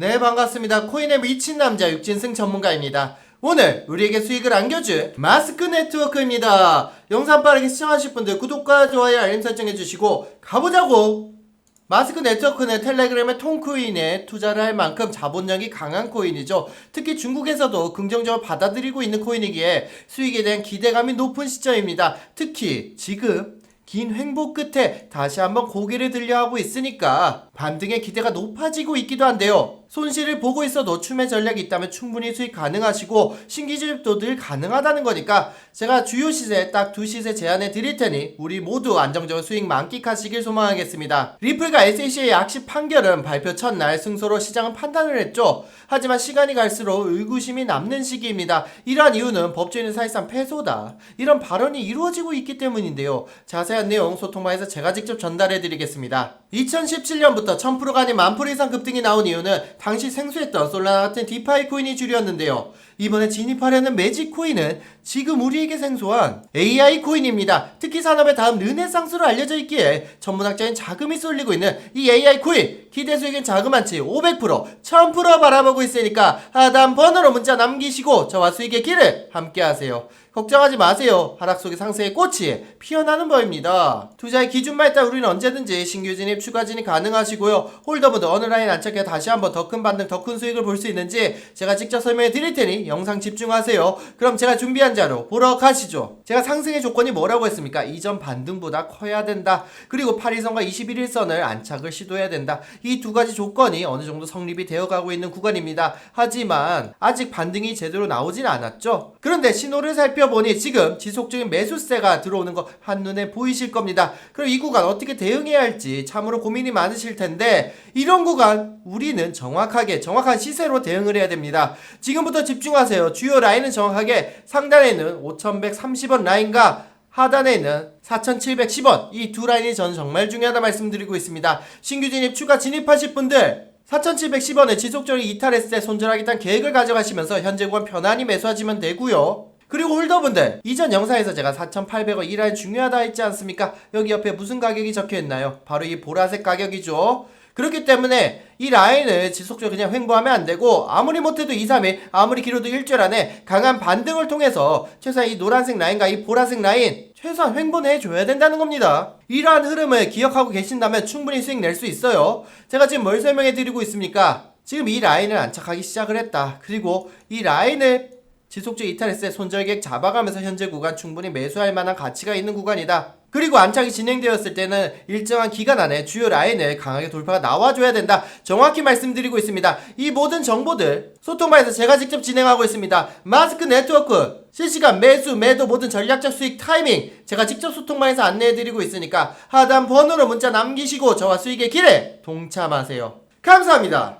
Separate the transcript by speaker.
Speaker 1: 네 반갑습니다. 코인의 미친 남자 육진승 전문가입니다. 오늘 우리에게 수익을 안겨줄 마스크 네트워크입니다. 영상 빠르게 시청하실 분들 구독과 좋아요 알림 설정 해 주시고 가보자고! 마스크 네트워크는 텔레그램의 통코인에 투자를 할 만큼 자본력이 강한 코인이죠. 특히 중국에서도 긍정적으로 받아들이고 있는 코인이기에 수익에 대한 기대감이 높은 시점입니다. 특히 지금 긴 횡보 끝에 다시 한번 고개를 들려 하고 있으니까 반등의 기대가 높아지고 있기도 한데요. 손실을 보고 있어도 춤의 전략이 있다면 충분히 수익 가능하시고 신기주입도 늘 가능하다는 거니까 제가 주요 시세 딱 두 시세 제안해 드릴 테니 우리 모두 안정적으로 수익 만끽하시길 소망하겠습니다. 리플과 SAC의 약식 판결은 발표 첫날 승소로 시장은 판단을 했죠. 하지만 시간이 갈수록 의구심이 남는 시기입니다. 이러한 이유는 법조인은 사실상 패소다. 이런 발언이 이루어지고 있기 때문인데요. 자세한 내용 소통방에서 제가 직접 전달해 드리겠습니다. 2017년부터 1000%가 아닌 만프로 이상 급등이 나온 이유는 당시 생소했던 솔라나 같은 디파이 코인이 주류였는데요. 이번에 진입하려는 매직 코인은 지금 우리에게 생소한 AI 코인입니다. 특히 산업의 다음 르네상스로 알려져 있기에 전문학자인 자금이 쏠리고 있는 이 AI 코인 기대 수익은 자그만치 500% 1000% 바라보고 있으니까 하단 번호로 문자 남기시고 저와 수익의 길을 함께 하세요. 걱정하지 마세요. 하락 속의 상승의 꽃이 피어나는 법입니다. 투자의 기준만 있다 우리는 언제든지 신규 진입, 추가 진입 가능하시고요. 홀더분들 어느 라인 안착해 다시 한번 더 큰 반등, 더 큰 수익을 볼 수 있는지 제가 직접 설명해 드릴 테니 영상 집중하세요. 그럼 제가 준비한 자료 보러 가시죠. 제가 상승의 조건이 뭐라고 했습니까? 이전 반등보다 커야 된다. 그리고 8일선과 21일선을 안착을 시도해야 된다. 이두 가지 조건이 어느 정도 성립이 되어 가고 있는 구간입니다. 하지만 아직 반등이 제대로 나오진 않았죠. 그런데 신호를 살펴보니 지금 지속적인 매수세가 들어오는 거 한눈에 보이실 겁니다. 그럼 이 구간 어떻게 대응해야 할지 참으로 고민이 많으실 텐데 이런 구간 우리는 정확하게 정확한 시세로 대응을 해야 됩니다. 지금부터 집중하세요. 주요 라인은 정확하게 상단에 있는 5130원 라인과 하단에 있는 4710원 이 두 라인이 저는 정말 중요하다 말씀드리고 있습니다. 신규 진입 추가 진입하실 분들 4710원에 지속적으로 이탈했을 때 손절하겠다는 계획을 가져가시면서 현재 구간 편안히 매수하시면 되고요. 그리고 홀더분들 이전 영상에서 제가 4,800원 이 라인 중요하다 했지 않습니까? 여기 옆에 무슨 가격이 적혀 있나요? 바로 이 보라색 가격이죠. 그렇기 때문에 이 라인을 지속적으로 그냥 횡보하면 안 되고 아무리 못해도 2, 3일 아무리 길어도 일주일 안에 강한 반등을 통해서 최소한 이 노란색 라인과 이 보라색 라인 최소한 횡보는 해줘야 된다는 겁니다. 이러한 흐름을 기억하고 계신다면 충분히 수익 낼 수 있어요. 제가 지금 뭘 설명해 드리고 있습니까? 지금 이 라인을 안착하기 시작을 했다. 그리고 이 라인을 지속적 이탈했을 때 손절객 잡아가면서 현재 구간 충분히 매수할 만한 가치가 있는 구간이다. 그리고 안착이 진행되었을 때는 일정한 기간 안에 주요 라인을 강하게 돌파가 나와줘야 된다. 정확히 말씀드리고 있습니다. 이 모든 정보들 소통방에서 제가 직접 진행하고 있습니다. 마스크 네트워크 실시간 매수, 매도 모든 전략적 수익 타이밍 제가 직접 소통방에서 안내해드리고 있으니까 하단 번호로 문자 남기시고 저와 수익의 길에 동참하세요. 감사합니다.